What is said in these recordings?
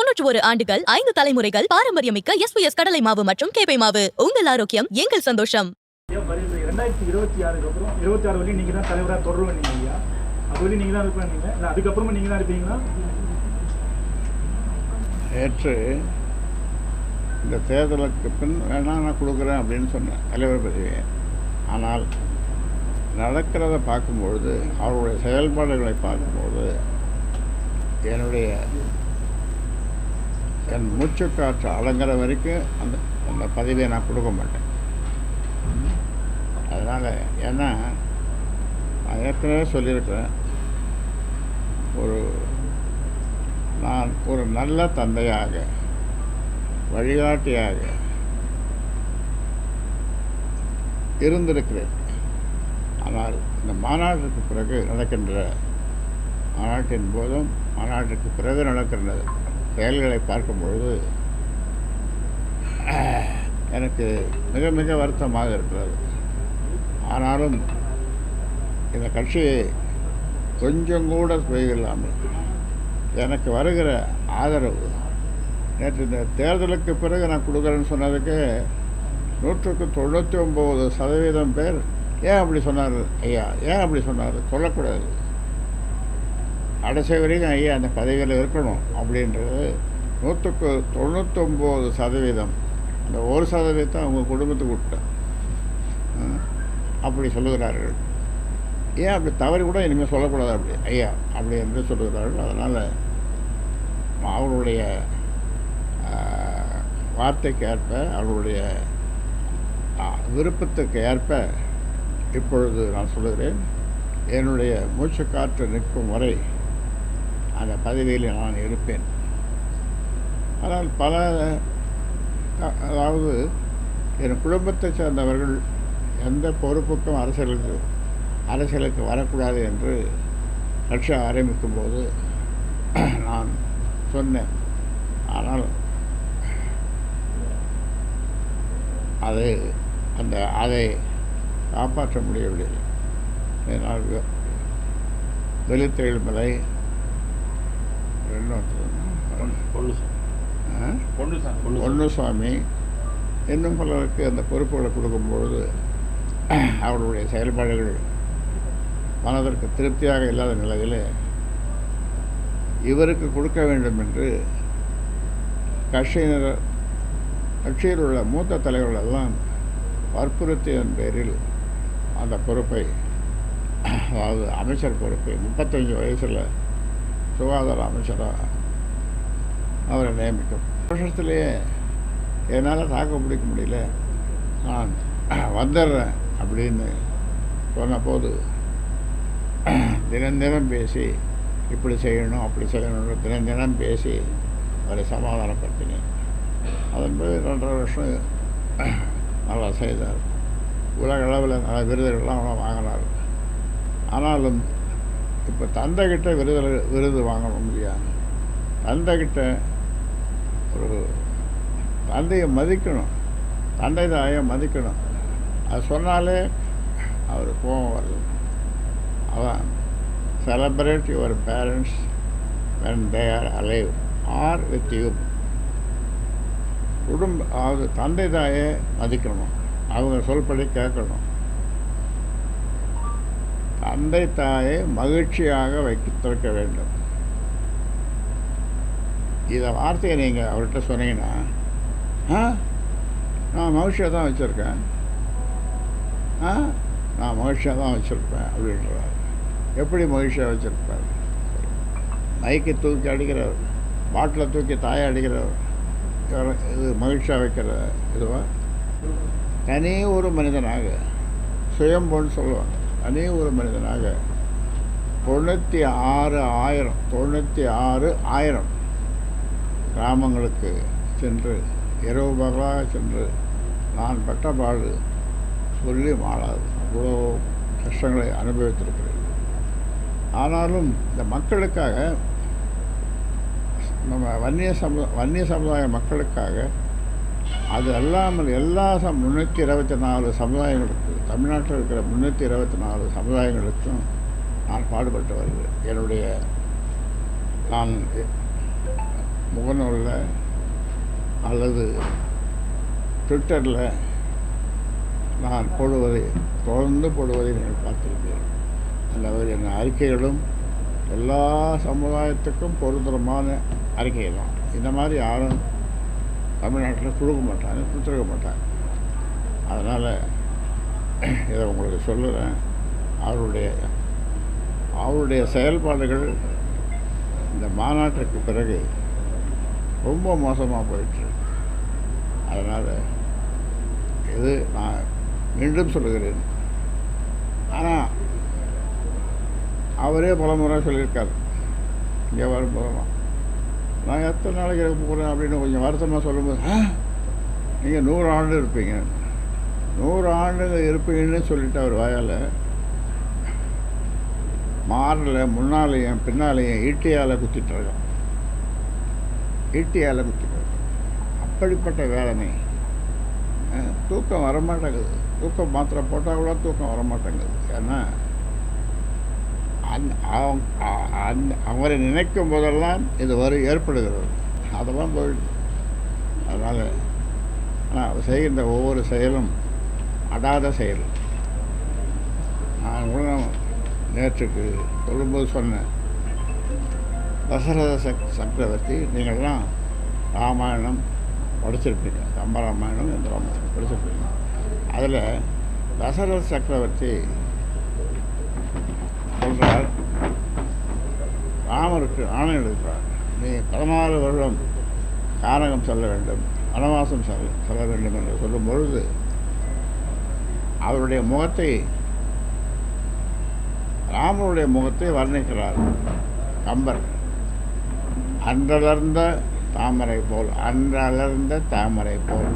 தொன்னூற்று ஒரு ஆண்டுகள் ஐந்து தலைமுறைகள் பாரம்பரியமிக்க எஸ்பிஎஸ் கடலை மாவு மற்றும் கேப்பை மாவு. உங்கள் ஆரோக்கியம் எங்கள் சந்தோஷம். ஐயா வருது ரெண்டாயிரத்தி இருபத்தி ஆறுக்கு அப்புறம் இருபத்தி ஆறு வரையும் நீங்கள் தான் தலைவராக தொடருவேன் நீங்கள் ஐயா அது வரையும் நீங்கள் தான் இருப்பேன் நீங்கள் இல்லை அதுக்கப்புறமா நீங்கள் தான் இருப்பீங்களா? நேற்று இந்த தேர்தலுக்கு பின் வேணா நான் கொடுக்குறேன் அப்படின்னு சொன்னேன் தலைவர் பதவியை. ஆனால் நடக்கிறத பார்க்கும்பொழுது அவருடைய செயல்பாடுகளை பார்க்கும்போது என்னுடைய என் மூச்சுக்காற்று அலங்குற வரைக்கும் அந்த அந்த பதவியை நான் கொடுக்க மாட்டேன். அதனால் ஏன்னா நான் ஏற்கனவே சொல்லியிருக்கிறேன். ஒரு நான் ஒரு நல்ல தந்தையாக வழிகாட்டியாக இருந்திருக்கிறேன். ஆனால் இந்த மாநாட்டிற்கு பிறகு நடக்கின்ற மாநாட்டின் போதும் மாநாட்டிற்கு பிறகு நடக்கின்றது. செயல்களை பார்க்கும் பொழுது எனக்கு மிக மிக வருத்தமாக இருக்கிறது. ஆனாலும் இந்த கட்சியை கொஞ்சம் கூட இல்லாமல் எனக்கு வருகிற ஆதரவு நேற்று இந்த தேர்தலுக்கு பிறகு நான் கொடுக்குறேன்னு சொன்னதுக்கு நூற்றுக்கு தொண்ணூற்றி ஒம்பது சதவீதம் பேர் ஏன் அப்படி சொன்னார் ஐயா? ஏன் அப்படி சொன்னார் சொல்லக்கூடாது. கடைசி வரைக்கும் ஐயா அந்த பதவியில் இருக்கணும் அப்படின்றது நூற்றுக்கு தொண்ணூத்தொம்பது சதவீதம். அந்த ஒரு சதவீதத்தை அவங்க குடும்பத்துக்கு விட்டேன் அப்படி சொல்லுகிறார்கள். ஏன் அப்படி தவறு கூட இனிமேல் சொல்லக்கூடாது அப்படி ஐயா அப்படி என்று சொல்லுகிறார்கள். அதனால் அவருடைய வார்த்தைக்கு ஏற்ப அவருடைய விருப்பத்துக்கு ஏற்ப இப்பொழுது நான் சொல்லுகிறேன். என்னுடைய மூச்சுக்காற்று நிற்கும் வரை அந்த பதவியில் நான் இருப்பேன். ஆனால் பல அதாவது என் குடும்பத்தை சேர்ந்தவர்கள் எந்த பொறுப்புக்கும் அரசியலுக்கு அரசியலுக்கு வரக்கூடாது என்று கட்சி ஆரம்பிக்கும் போது நான் சொன்னேன். ஆனால் அது அந்த அதை காப்பாற்ற முடியவில்லை. என்னால் வெளித்தெழுமலை பொன்னுசாமி. இன்னும் பலருக்கு அந்த பொறுப்புகளை கொடுக்கும்பொழுது அவருடைய செயல்பாடுகள் மனதிற்கு திருப்தியாக இல்லாத நிலையில் இவருக்கு கொடுக்க வேண்டும் என்று கட்சியினர் கட்சியில் உள்ள மூத்த தலைவர்கள் எல்லாம் வற்புறுத்தியதன் பேரில் அந்த பொறுப்பை அதாவது அமைச்சர் பொறுப்பை முப்பத்தஞ்சு வயசில் சுகாதார அமைச்சராக அவரை நியமிக்கும். வருஷத்துலேயே என்னால் தாக்கு பிடிக்க முடியல. நான் வந்துடுறேன் அப்படின்னு சொன்னபோது தினம் தினம் பேசி இப்படி செய்யணும் அப்படி செய்யணும்னு தினம் தினம் பேசி அவரை சமாதானப்படுத்தினேன். அதன் பிறகு ரெண்டரை வருஷம் நல்லா செய்தார். உலக அளவில் நல்ல விருதுகள்லாம் அவ்வளோ வாங்கினார். ஆனாலும் இப்போ தந்தைகிட்ட விருது விருது வாங்கணும் இல்லையா? தந்தைகிட்ட ஒரு தந்தையை மதிக்கணும். தந்தை தாயை மதிக்கணும். அது சொன்னாலே அவர் கோபம் வருது. அதான். Celebrate your parents when they are alive are with you குடும்ப அதாவது தந்தை தாயை மதிக்கணும். அவங்க சொல்படி கேட்கணும். தந்தை தாயை மகிழ்ச்சியாக வைத்திருக்க வேண்டும். இதை வார்த்தையை நீங்கள் அவர்கிட்ட சொன்னீங்கன்னா ஆ? நான் மகிழ்ச்சியாக தான் வச்சுருக்கேன். ஆ? நான் மகிழ்ச்சியாக தான் வச்சுருப்பேன் அப்படின்றார். எப்படி மகிழ்ச்சியாக வச்சுருப்பார்? மைக்கை தூக்கி அடிக்கிறவர் பாட்டிலை தூக்கி தாயை அடிக்கிறவர் இவர் இது மகிழ்ச்சியாக வைக்கிற இதுவா? தனி ஒரு மனிதனாக சுயம்போன்னு சொல்லுவாங்க. அதே ஒரு மனிதனாக தொண்ணூற்றி ஆறு ஆயிரம் தொண்ணூற்றி ஆறு ஆயிரம் கிராமங்களுக்கு சென்று இரவு பகலாக சென்று நான் பட்ட பாடு சொல்லி மாறாது. அவ்வளோ கஷ்டங்களை அனுபவித்திருக்கிறேன். ஆனாலும் இந்த மக்களுக்காக நம்ம வன்னிய சமு வன்னிய சமுதாய மக்களுக்காக அது அல்லாமல் எல்லா சம் முந்நூற்றி இருபத்தி நாலு சமுதாயங்களுக்கு தமிழ்நாட்டில் இருக்கிற முந்நூற்றி இருபத்தி நாலு சமுதாயங்களுக்கும் நான் பாடுபட்டு வருகிறேன். என்னுடைய நான் முகநூலில் அல்லது ட்விட்டரில் நான் போடுவதை தொடர்ந்து போடுவதை நீங்கள் பார்த்திருப்பீர்கள். அந்த மாதிரி என் அறிக்கைகளும் எல்லா சமுதாயத்துக்கும் பொருத்தமான அறிக்கை தான். இந்த மாதிரி யாரும் தமிழ்நாட்டில் கொடுக்க மாட்டாங்க கொடுத்துருக்க மாட்டாங்க. அதனால் இதை உங்களுக்கு சொல்லுறேன். அவருடைய அவருடைய செயல்பாடுகள் இந்த மாநாட்டிற்கு பிறகு ரொம்ப மோசமாக போயிட்டு அதனால் இது நான் மீண்டும் சொல்லுகிறேன். ஆனால் அவரே பல முறை சொல்லியிருக்கார். இங்கே வரும்போதெல்லாம் நான் எத்தனை நாளைக்கு இருக்க போகிறேன் அப்படின்னு கொஞ்சம் வருத்தமாக சொல்லும்போது நீங்கள் நூறு ஆண்டு இருப்பீங்க. நூறு ஆண்டுங்க இருப்பீங்கன்னு சொல்லிட்டு அவர் வாயால் மாரில் முன்னாலேயும் பின்னாலேயும் ஈட்டியால் குத்திட்டுருக்கோம் ஈட்டியால் குத்திட்டு அப்படிப்பட்ட வேதனை. தூக்கம் வரமாட்டேங்குது. தூக்கம் மாத்திரை போட்டால் கூட தூக்கம் வரமாட்டேங்குது. ஏன்னா அந் அவங்க அந் அந்த அவரை நினைக்கும் போதெல்லாம் இது வரும் ஏற்படுகிறது. அதெல்லாம் போயிடுது அதனால் ஆனால் செய்கின்ற ஒவ்வொரு செயலும் அடாத செயல். நான் கூட நேற்றுக்கு சொல்லும்போது சொன்னேன் தசரத சக் சக்கரவர்த்தி நீங்கள்லாம் ராமாயணம் படிச்சிருப்பீங்க. கம்பராமாயணம் இந்த ராமாயணம் படிச்சிருப்பீங்க. அதில் தசரத சக்கரவர்த்தி சொல்றார் ராமருக்கு ஆணை எடுக்கிறார் நீ பதினாறு வருடம் காரகம் செல்ல வேண்டும் வனவாசம் செல்ல செல்ல வேண்டும் என்று சொல்லும் பொழுது அவருடைய முகத்தை ராமனுடைய முகத்தை வர்ணிக்கிறார் கம்பர். அன்றலர்ந்த தாமரை போல் அன்றலர்ந்த தாமரை போல்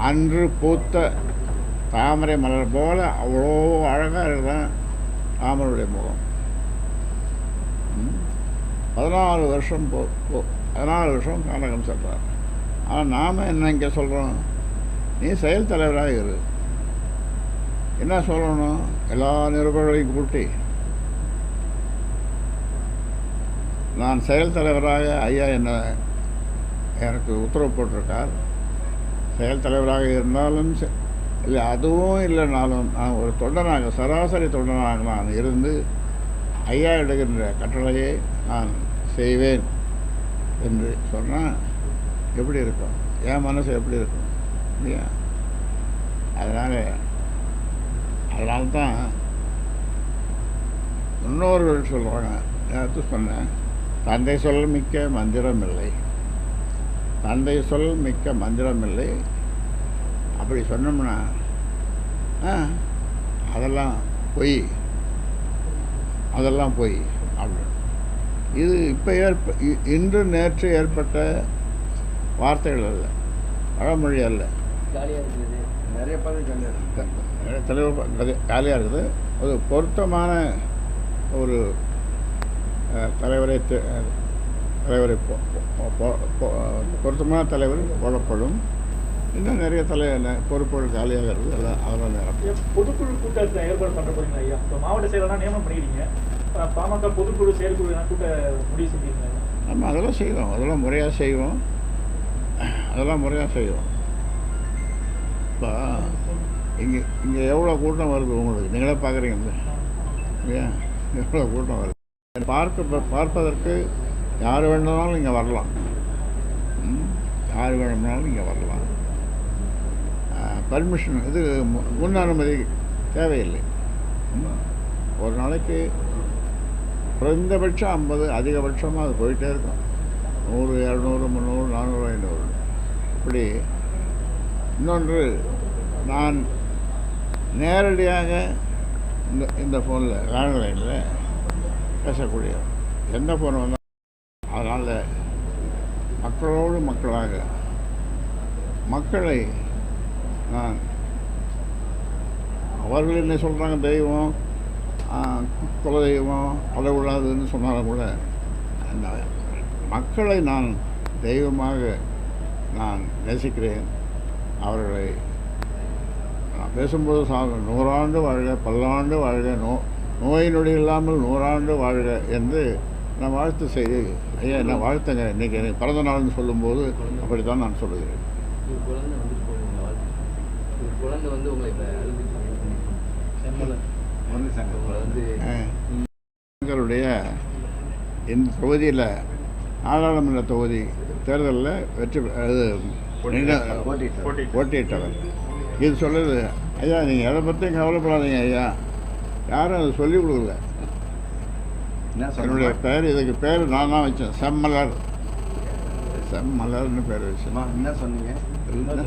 அன்று பூத்த தாமரை மலர் போல அவ்வளோ அழகாக இருக்கிறான் ராமனுடைய முகம். ம். பதினாலு வருஷம் போ பதினாலு வருஷம் கானகம் செல்றார். ஆனால் நாம் என்ன இங்கே சொல்கிறோம் நீ செயல் தலைவராக இரு. என்ன சொல்லணும்? எல்லா நிருபர்களையும் கூட்டி. நான் செயல் தலைவராக ஐயா என்ன எனக்கு உத்தரவு போட்டிருக்கார். செயல் தலைவராக இருந்தாலும் செ- இல்லை அதுவும் இல்லைனாலும் நான் ஒரு தொண்டனாக சராசரி தொண்டனாக நான் இருந்து ஐயா எடுக்கின்ற கட்டளையை நான் செய்வேன் என்று சொன்னால் எப்படி இருக்கும்? என் மனசு எப்படி இருக்கும்? இல்லையா? அதனால் அதனால தான் முன்னோர்கள் சொல்கிறாங்க நேற்று சொன்னேன். தந்தை சொல் மிக்க மந்திரம் இல்லை தந்தை சொல் மிக்க மந்திரம் இல்லை அப்படி சொன்னோம்னா ஆ அதெல்லாம் பொய் அதெல்லாம் பொய் அப்படி. இது இப்போ ஏற்ப இன்று நேற்று ஏற்பட்ட வார்த்தைகள் அல்ல பழமொழி அல்ல. நிறைய தலைவர் காலியாக இருக்குது. ஒரு பொருத்தமான ஒரு தலைவரை தலைவரை பொருத்தமான தலைவர் போடப்படும் இன்னும் நிறைய தலை பொறுப்புகள் காலியாக இருக்குது. அதெல்லாம் அதெல்லாம் நிரப்ப பொதுக்குழு கூட்டத்தை ஏற்பாடு பண்ற போறீங்க ஐயா? இப்போ மாவட்ட செயலர்லாம் நியமனம் பண்ணிடுறீங்க அஹ் பாமக பொதுக்குழு செயற்குழு கூட்ட முடிவு செஞ்சீங்க நம்ம அதெல்லாம் செய்வோம். அதெல்லாம் முறையாக செய்வோம். அதெல்லாம் முறையாக செய்வோம். இப்போ இங்கே இங்கே எவ்வளோ கூட்டம் வருது உங்களுக்கு? நீங்களே பார்க்குறீங்க இல்லையா எவ்வளோ கூட்டம் வருது? பார்க்க பார்ப்பதற்கு யார் வேணும்னாலும் இங்கே வரலாம். யார் வேணும்னாலும் இங்கே வரலாம். பர்மிஷன் இது முன் அனுமதி தேவையில்லை. ஒரு நாளைக்கு குறைந்தபட்சம் ஐம்பது அதிகபட்சமாக அது போயிட்டே இருக்கும். நூறு இரநூறு முந்நூறு நானூறு ஐநூறு. இப்படி இன்னொன்று நான் நேரடியாக இந்த இந்த ஃபோனில் லேண்ட்லைனில் பேசக்கூடிய எந்த ஃபோன் வந்தால் அதனால் மக்களோடு மக்களாக மக்களை அவர்கள் என்ன சொல்கிறாங்க தெய்வம் குல குலதெய்வம் கடவுளாதுன்னு சொன்னாலும் கூட அந்த மக்களை நான் தெய்வமாக நான் நேசிக்கிறேன். அவர்களை நான் பேசும்போது சார் நூறாண்டு வாழ்க பல்லாண்டு வாழ்க நோ நோய் நொடி இல்லாமல் நூறாண்டு வாழ்க என்று நான் வாழ்த்து செய்து ஐயா என்ன வாழ்த்துங்க. இன்றைக்கி எனக்கு பிறந்த நாள்னு சொல்லும்போது அப்படி தான் நான் சொல்லுகிறேன் ஒரு குழந்தை வந்து போகுங்க வாழ்த்து ஒரு குழந்தை வந்து உங்களை இப்போ எங்களுடைய இந்த தொகுதியில் நாடாளுமன்ற தொகுதி தேர்தலில் வெற்றி பெ- அது போட்டியிட்டவர் இது சொல்லுது ஐயா நீங்கள் எதை பற்றியும் கவலைப்படாதீங்க ஐயா. யாரும் அதை சொல்லிக் கொடுக்கல. என்ன என்னுடைய பேர் இதுக்கு பேர் நான் தான் வச்சேன். செம்மலர். செம்மலர்னு பேர் வச்சேன். என்ன சொன்னீங்க? என்ன?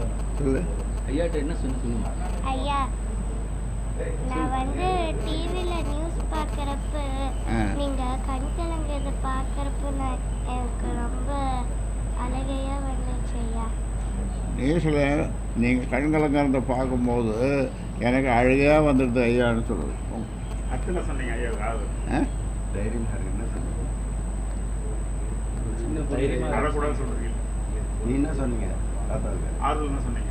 ஐயாட்ட என்ன சொன்ன சொல்லுங்க ஐயா நான் வந்து டிவியில் நியூஸ் பார்க்குறப்ப ஆ. நீங்கள் கண் கலங்குறத பார்க்குறப்ப நான் எனக்கு ரொம்ப அழகையாக வந்துச்சு ஐயா. நியூஸில் நீங்கள் கண்கலங்கிறத பார்க்கும்போது எனக்கு அழுகையாக வந்துடுது ஐயான்னு சொல்லுது. அத்தனை சொன்னீங்க ஐயா? தைரியம் சார் என்ன சொன்னீங்க? சின்ன தைரியமாக சொல்றீங்க. நீ என்ன சொன்னீங்க? தான் சொன்னீங்க.